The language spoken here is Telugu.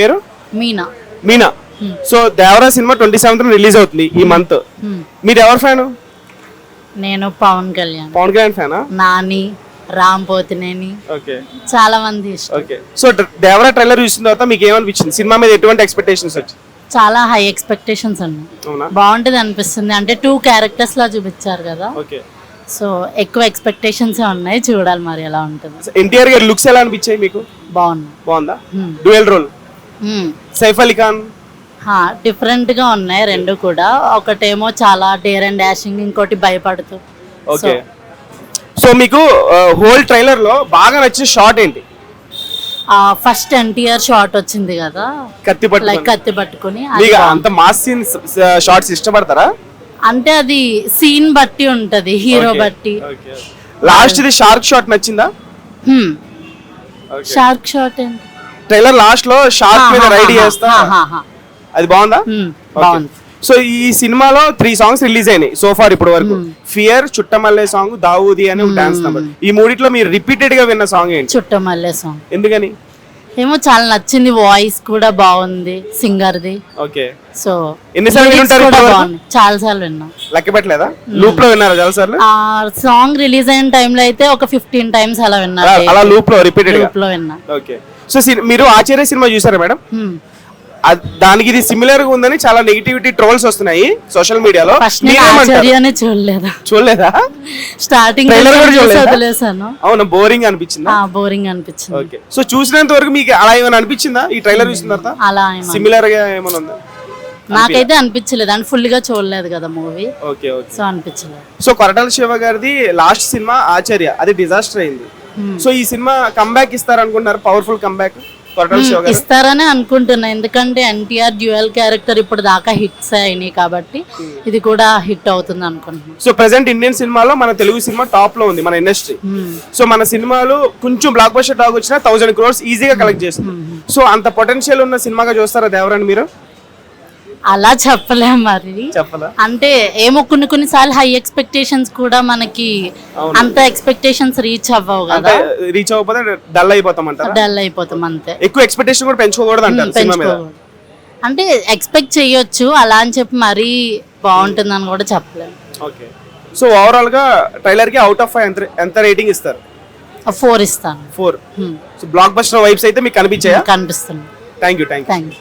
పేరు? Meena. Meena. So Devara cinema twenty seventh release అవుతుంది ఈ మంత్. మీరు ఎవరు ఫ్యాన్? నేను పవన్ కళ్యాణ్. పవన్ కళ్యాణ్ ఫ్యానా? నాని రామ్ పోతినేని. ఓకే. చాలా మంది ఓకే. సో దేవరా ట్రైలర్ చూసిన తర్వాత మీకు ఏమనిపించింది సినిమా మీద ఎటువంటి ఎక్స్పెక్టేషన్స్ వచ్చి చాలా హై ఎక్స్పెక్టేషన్స్ ఉన్నాయి బాగుంటుంది అనిపిస్తుంది. అంటే టూ క్యారెక్టర్స్ లా చూపించారు కదా. ఓకే. సో ఎక్కువ ఎక్స్పెక్టేషన్స్ ఉన్నాయి. చూడాలి మరి ఎలా ఉంటుంది. ఎన్టీఆర్ గారి లుక్స్ ఎలా అనిపించాయి మీకు? బాగుందా. Hmm. Dual role. Saif Ali Khan different గా ఉన్నాయి రెండు కూడా. ఒకటేమో చాలా డేర్ అండ్ డాషింగ్ ఇంకోటి భయపడుతూ. ఓకే సో మీకు హోల్ ట్రైలర్లో బాగా నచ్చిన షార్ట్ ఏంటి? ఫస్ట్ ఎన్టీఆర్ షార్ట్ వచ్చింది కదా. కత్తి లైక్ కత్తి పట్టుకుని. అంత మాస్ సీన్స్ షార్ట్స్ ఇష్టపడతారా? అంటే అది సీన్ బట్టి ఉంటది హీరో బట్టి. లాస్ట్ ఇది షార్క్ షాట్ నచ్చిందా? షార్క్ షాట్ ఏంటి? ట్రైలర్ లాస్ట్లో షార్క్ మీద రైడ్ చేస్తా. అది బాగుందా? సో ఈ సినిమాలో త్రీ సాంగ్స్ రిలీజ్ అయినాయి సో ఫార్ ఇప్పటి వరకు. ఫియర్ చుట్టమల్లే సాంగ్ దావూది అని డాన్స్ నంబర్ ఈ మూడిట్లో మీరు రిపీటెడ్గా విన్న సాంగ్ ఏంటి? చుట్ట మల్లె సాంగ్ ఎందుకని? ఏమో చాలా నచ్చింది వాయిస్ కూడా బాగుంది సింగర్ది. ఓకే. సో ఎన్నిసార్లు వింటారు కూడా ఇప్పటివరకు? బాగుంది. చాలా సార్లు విన్నా. లెక్క పెట్టలేదా? లూప్లో విన్నారా చాలా సార్లు? ఆ సాంగ్ రిలీజ్ అయిన టైంలో అయితే ఒక ఫిఫ్టీన్ టైమ్స్ అలా అలా- అలా లూప్లో రిపీటెడ్గా గ్రూప్లో విన్నా. ఓకే. సో సి- మీరు ఆచార్య సినిమా చూసారా మేడం? హ్మ్. దానికి ఇది సిమిలర్గా ఉందని చాలా నెగిటివిటీ ట్రోల్స్ వస్తున్నాయి సోషల్ మీడియాలో చూడలేదు? చూడలేదా? స్టార్టింగ్ అవునా బోరింగ్ అనిపించిందా? బోరింగ్ అనిపించింది. ఓకే సో చూసినంత వరకు మీకు అలా ఏమైనా అనిపించిందా? ఈ ట్రైలర్ చూసిన తర్వాత? అలా. సిమిలర్గా ఏమైనా ఉందా? నాకైతే అనిపించలేదు. అంటే ఫుల్గా చూడలేదు కదా మూవీ ఓకే ఓకే సో అనిపించలేదు. సో కొరటాల శివ గారిది లాస్ట్ సినిమా ఆచార్య. అది డిజాస్టర్ అయింది. సో ఈ సినిమా కంబ్యాక్ ఇస్తారు అనుకుంటున్నారు పవర్ఫుల్ కంబ్యాక్ ఇస్తారని అనుకుంటున్నా. ఎందుకంటే ఎన్టీఆర్ డ్యూయల్ క్యారెక్టర్ ఇప్పుడు దాకా హిట్స్ అయినాయి కాబట్టి ఇది కూడా హిట్ అవుతుంది అనుకుంటున్నాను సో ప్రెసెంట్ ఇండియన్ సినిమాలో మన తెలుగు సినిమా టాప్లో ఉంది మన ఇండస్ట్రీ సో మన సినిమాలు కొంచెం బ్లాక్ బస్టర్ టాక్ వచ్చినా థౌసండ్ క్రోర్స్ ఈజీగా కలెక్ట్ చేస్తుంది. సో అంత పొటెన్షియల్ ఉన్న సినిమాగా చూస్తారా దేవరని మీరు? అలా చెప్పలేం మరి. అంటే ఏమో కొన్ని కొన్నిసార్లు హై ఎక్స్పెక్టేషన్స్ కూడా మనకి అంత ఎక్స్పెక్టేషన్స్ రీచ్ అవ్వవు అంటే కదా రీచ్ అవ్వకపోతే డల్ అయిపోతాం అంటారా డల్ అయిపోతాం అంతే. ఎక్కువ ఎక్స్పెక్టేషన్ కూడా పెంచుకోకూడదు అంటారు అంటే ఎక్స్పెక్ట్ చేయొచ్చు అలా అని చెప్పి మరీ బాగుంటుందని కూడా చెప్పలేము ఓకే. సో ఓవరాల్గా ట్రైలర్కి అవుట్ ఆఫ్ ఫైవ్ ఎంత ఎంత రేటింగ్ ఇస్తారు? ఫోర్ ఇస్తాను. Four. So block buster vibes అయితే మీకు కనిపించాయా? కనిపిస్తుంది థ్యాంక్ యూ థ్యాంక్ యూ